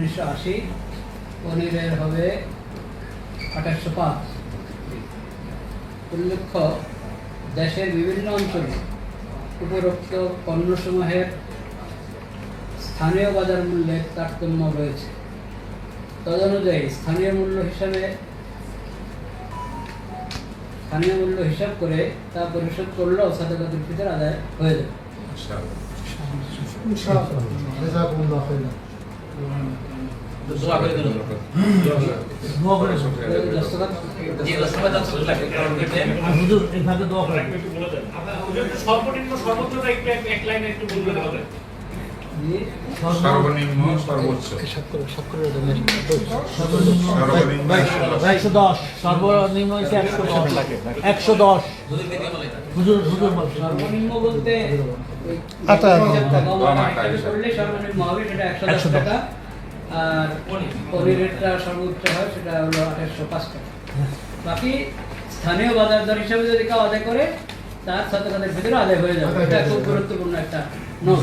উনিশশো আশি পনিরের হবে আঠাশশো পাঁচ। উল্লেখ্য দেশের বিভিন্ন অঞ্চলে উপরোক্ত পণ্যসমূহের স্থানীয় বাজার মূল্যের তারতম্য রয়েছে। তদনুযায়ী স্থানীয় মূল্য হিসাবে স্থানীয় মূল্য হিসাব করে তা পরিশোধ করলেও সাদাকাতুল ফিতর আদায় হয়ে যাবে। সর্বনিম্ন সর্বোচ্চটা এক- লাইনে একটু বলবেন সর্বনিম্ন সর্বোচ্চ। একশো দশ। সর্বনিম্ন একশো দশ। হুজুর হুজুর সর্বনিম্ন বলতে একশো টাকা আর পনির। পনিরেরটা সর্বোচ্চ হয় সেটা হলো আঠাশশো পাঁচ টাকা। বাকি স্থানীয় বাজার দর হিসাবে যদি কেউ আদায় করে তার সাথে তাদের ভিতরে আদায় হয়ে যাবে। এটা খুব গুরুত্বপূর্ণ একটা নোট